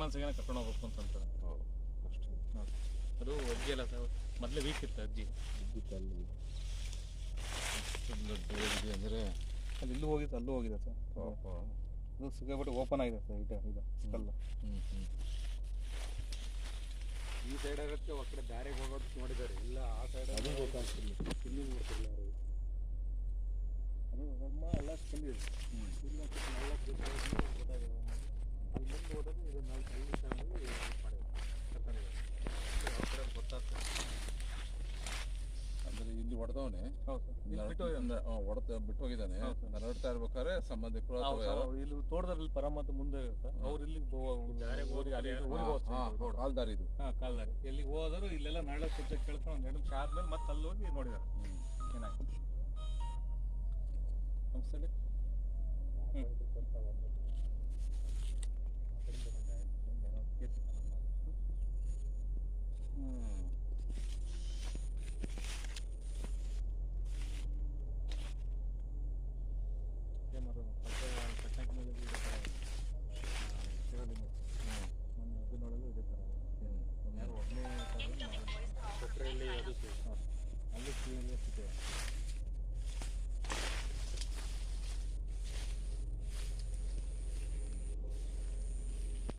ಮನ್ಸಿಗೆ ಕರ್ಕೊಂಡು ಹೋಗ್ಬೇಕು ಅಂತ ಅಂತಾರೆ. ಅದು ಅಜ್ಜಿ ಎಲ್ಲ ಸರ್ ಮೊದಲೇ ವೀಕ್ ಇತ್ತು ಅಜ್ಜಿ. ಅಲ್ಲಿ ಹೋಗಿದೆ ಅಂದರೆ ಅಲ್ಲಿ ಇಲ್ಲೂ ಹೋಗಿತ್ತು ಅಲ್ಲೂ ಹೋಗಿದೆ ಸರ್. ಅದು ಸಿಕ್ಕಾಬಿಟ್ಟು ಓಪನ್ ಆಗಿದೆ ಸರ್ ಇದು ಇದು ಕಲ್ಲು. ಹ್ಞೂ ಹ್ಞೂ ಈ ಸೈಡ್ ಆಗುತ್ತೆ ಆ ಕಡೆ ದಾರಿಗೆ ಹೋಗೋದು ನೋಡಿದ್ದಾರೆ. ಇಲ್ಲ ಆ ಸೈಡ್ ಅದು ಗೊತ್ತಾಗ್ತಿಲ್ಲ. ಇಲ್ಲಿ ನೋಡ್ತಿಲ್ಲ ಎಲ್ಲ ಸ್ಕಲ್ ಹ್ಞೂ ಇಲ್ಲ ನಾಲ್ಕು ಗೊತ್ತಾಗಿದೆ ಅಲ್ಲಿ ಮುಂದೆ ಹೋದಾಗ ಇದು ನಾಲ್ಕು ಅಲ್ಲಿ ತಗೊಂಡು ಮಾಡಿದ್ದಾರೆ ಕರ್ಕೊಂಡಿದ್ದಾರೆ ಯಾವ ಕಡೆ ಗೊತ್ತಾಗ್ತದೆ ಅಂದರೆ ಇಲ್ಲಿ ಹೊಡೆದವನೇ. ಹೌದು. ಬಿಟ್ಟು ಹೋಗಿದೆ. ಹೊಡೆದ ಬಿಟ್ಟು ಹೋಗಿದ್ದಾನೆ. ನರಡ್ತಾ ಇರ್ಬೇಕಾದ್ರೆ ಸಂಬಂಧಿಕರು ಇಲ್ಲಿ ತೋಟದಲ್ಲಿ ಪರಮಾತ್ಮ ಮುಂದೆ ಇರುತ್ತೆ. ಅವ್ರು ಇಲ್ಲಿ ಕಾಲ್ದಾರಿ ಇದು. ಹಾಂ ಕಾಲ್ದಾರಿ. ಎಲ್ಲಿಗೆ ಹೋದರು ಇಲ್ಲೆಲ್ಲ ನಾಳೆ ಸುತ್ತ ಕೇಳ್ಕೊಂಡು ಒಂದು ಎರಡು ನಿಮಿಷ ಆದ್ಮೇಲೆ ಮತ್ತೆ ಅಲ್ಲಿ ಹೋಗಿ ನೋಡಿದಾರೆ ಏನಾಯ್ತು? ನಮಸ್ತೆ ಹ್ಞೂ 啊，俺这天没事干。